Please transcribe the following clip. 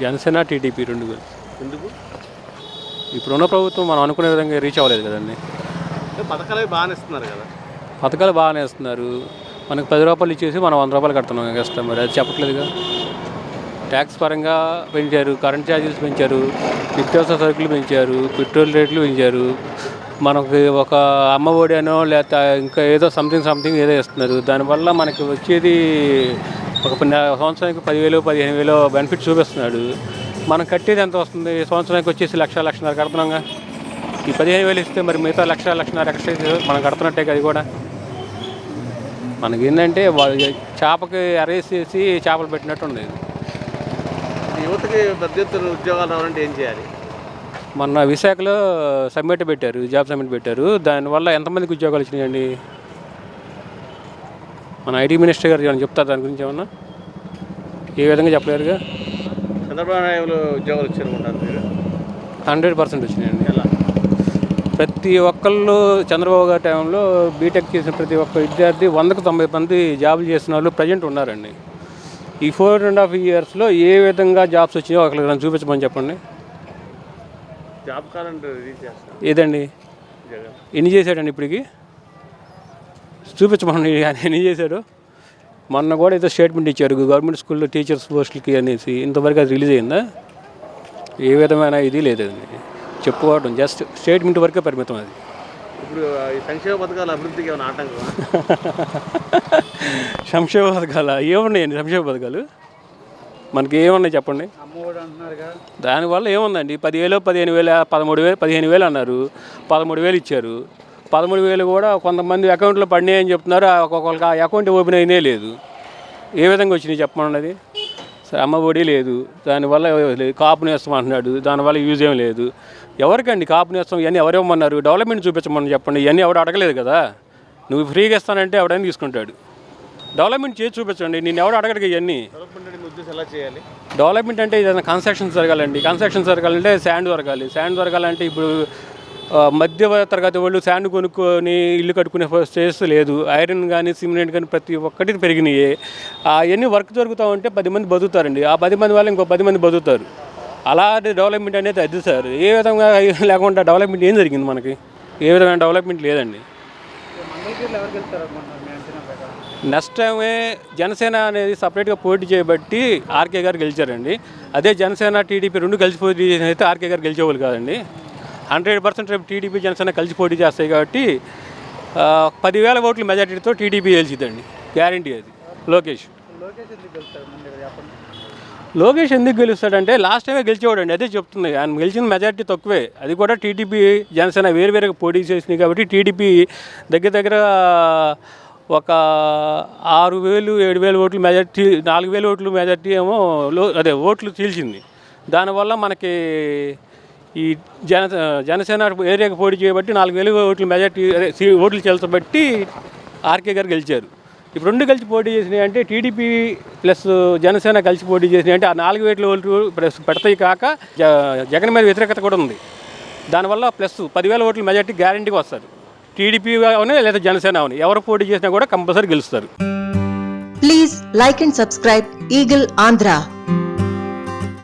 Janasena TDP రెండు. ఎందుకు? ఇప్పుడున్న ప్రభుత్వం మనం అనుకునే విధంగా రీచ్ అవ్వలేదు కదండి. పథకాలు బాగానే ఇస్తున్నారు కదా. పథకాలు బాగానే ఇస్తున్నారు. మనకు పది రూపాయలు ఇచ్చేసి మనం వంద రూపాయలు కడుతున్నాం ఎక్స్ట్రా మరి అది చెప్పట్లేదుగా. ట్యాక్స్ పరంగా పెంచారు కరెంట్ ఛార్జెస్ పెంచారు నిత్యావసర సరుకులు పెంచారు పెట్రోల్ రేట్లు పెంచారు. మనకి ఒక అమ్మ ఒడి అనో లేకపోతే ఇంకా ఏదో సంథింగ్ సంథింగ్ ఏదో ఇస్తున్నారు. దానివల్ల మనకి వచ్చేది ఒక సంవత్సరానికి పదివేలు పదిహేను వేలు బెనిఫిట్ చూపిస్తున్నాడు. మనం కట్టేది ఎంత వస్తుంది? సంవత్సరానికి వచ్చేసి లక్ష లక్షన్నర కడుతున్నాంగా. ఈ పదిహేను వేలు ఇస్తే మరి మిగతా లక్ష లక్షన్నర ఎక్స్ట్రా మనం కడుతున్నట్టే కదా అది కూడా. మనకి ఏంటంటే చేపకి అరేసేసి చేపలు పెట్టినట్టు ఉంది. యువతకి పెద్ద ఎత్తున ఉద్యోగాలు రావాలంటే ఏం చేయాలి? మొన్న విశాఖలో సమ్మిట్ పెట్టారు జాబ్ సమ్మిట్ పెట్టారు. దానివల్ల ఎంతమందికి ఉద్యోగాలు వచ్చినాయండి? మన ఐటీ మినిస్టర్ గారు ఏమైనా చెప్తారు దాని గురించి ఏమన్నా? ఏ విధంగా చెప్పలేరుగా. చంద్రబాబు నాయుడు ఉద్యోగాలు హండ్రెడ్ పర్సెంట్ వచ్చినాయండి. ఎలా? ప్రతి ఒక్కళ్ళు చంద్రబాబు గారి టైంలో బీటెక్ చేసిన ప్రతి ఒక్క విద్యార్థి వందకు తొంభై మంది జాబులు చేసిన వాళ్ళు ప్రజెంట్ ఉన్నారండి. ఈ ఫోర్ అండ్ హాఫ్ ఇయర్స్లో ఏ విధంగా జాబ్స్ వచ్చినాయో ఒకరికి నన్ను చూపించమని చెప్పండి. జాబ్ ఏదండి? ఎన్ని చేశాడండి ఇప్పటికి? చూపించమని ఆయన ఎన్ని చేశాడు? మొన్న కూడా ఏదో స్టేట్మెంట్ ఇచ్చారు గవర్నమెంట్ స్కూల్లో టీచర్స్ పోస్టులకి అనేసి. ఇంతవరకు అది రిలీజ్ అయిందా? ఏ విధమైన ఇది లేదండి చెప్పుకోవడం జస్ట్ స్టేట్మెంట్ వరకే పరిమితం అది. ఇప్పుడు ఈ సంక్షేమ పథకాల అభివృద్ధికి ఏమైనా ఆటంకమా? సంక్షేమ పథకాలు ఏమున్నాయండి సంక్షేమ పథకాలు? మనకి ఏమున్నాయి చెప్పండి? దానివల్ల ఏముందండి? పదివేలు పదిహేను వేల పదమూడు వేలు పదిహేను వేలు అన్నారు. పదమూడు వేలు ఇచ్చారు. పదమూడు వేలు కూడా కొంతమంది అకౌంట్లో పడినాయి అని చెప్తున్నారు ఒక్కొక్కరికి ఆ అకౌంట్ ఓపెన్ అయినే లేదు. ఏ విధంగా వచ్చినాయి చెప్పమన్నది? సరే అమ్మ ఒడి లేదు. దానివల్ల లేదు కాపు నేస్తం అంటున్నాడు. దానివల్ల యూజ్ ఏం లేదు. ఎవరికండి కాపు నేస్తం? ఇవన్నీ ఎవరేమన్నారు డెవలప్మెంట్ చూపించమని చెప్పండి. ఇవన్నీ ఎవడు అడగలేదు కదా? నువ్వు ఫ్రీగా ఇస్తానంటే ఎవడైనా తీసుకుంటాడు. డెవలప్మెంట్ చేసి చూపించండి. నేను ఎవడు అడగడు ఇవన్నీ? డెవలప్మెంట్ అంటే మీ ఉద్దేశం ఎలా చేయాలి? డెవలప్మెంట్ అంటే ఏదైనా కన్స్ట్రక్షన్ జరగాలండి. కన్స్ట్రక్షన్ జరగాలంటే శాండ్ దొరకాలి శాండ్ దొరకాలంటే ఇప్పుడు మధ్య తరగతి వాళ్ళు శాండ్ కొనుక్కొని ఇల్లు కట్టుకునే స్టేజ్ లేదు. ఐరన్ కానీ సిమెంట్ కానీ ప్రతి ఒక్కటి పెరిగినాయి. అవన్నీ వర్క్ జరుగుతూ ఉంటే పది మంది బతుకుతారండి. ఆ పది మంది వాళ్ళు ఇంకో పది మంది బతుకుతారు. అలాంటి డెవలప్మెంట్ అనేది అది సార్. ఏ విధంగా లేకుండా డెవలప్మెంట్ ఏం జరిగింది మనకి? ఏ విధమైన డెవలప్మెంట్ లేదండి. నెక్స్ట్ టైమే జనసేన అనేది సపరేట్గా పోటీ చేయబట్టి ఆర్కే గారు గెలిచారండి. అదే జనసేన టీడీపీ రెండు కలిసి పోటీ చేసిన అయితే ఆర్కే గారు గెలిచేవాళ్ళు కాదండి. హండ్రెడ్ పర్సెంట్ రేపు టీడీపీ జనసేన కలిసి పోటీ చేస్తాయి కాబట్టి పదివేల ఓట్ల మెజార్టీతో టీడీపీ గెలిచిద్దండి. గ్యారంటీ అది. లోకేష్. లోకేష్ ఎందుకు గెలుస్తాడంటే లాస్ట్ టైమే గెలిచేవాడండి. అదే చెప్తుంది ఆయన గెలిచిన మెజారిటీ తక్కువే. అది కూడా టీడీపీ జనసేన వేరు వేరుగా పోటీ చేసినాయి కాబట్టి టీడీపీ దగ్గర దగ్గర ఒక ఆరు వేలు ఏడు వేలు ఓట్లు మెజార్టీ నాలుగు వేలు ఓట్లు మెజార్టీ ఏమో లో అదే ఓట్లు చీల్చింది దానివల్ల మనకి ఈ జన జనసేన ఏరియాకి పోటీ చేయబట్టి నాలుగు వేలు ఓట్లు మెజార్టీ ఓట్లు చెల్చబట్టి ఆర్కే గారు గెలిచారు. ఇప్పుడు రెండు కలిసి పోటీ చేసినాయి అంటే టీడీపీ ప్లస్ జనసేన కలిసి పోటీ చేసినాయి అంటే ఆ నాలుగు వేల ఓట్లు ప్లస్ పెడతాయి కాక జ- జగన్ మీద వ్యతిరేకత కూడా ఉంది. దానివల్ల ప్లస్ పదివేల ఓట్లు మెజార్టీ గ్యారంటీగా వస్తారు. టీడీపీ అవని లేదా జనసేన అవని ఎవరు పోటీ చేసినా కూడా కంపల్సరీ గెలుస్తారు. Please like and subscribe eagle Andhra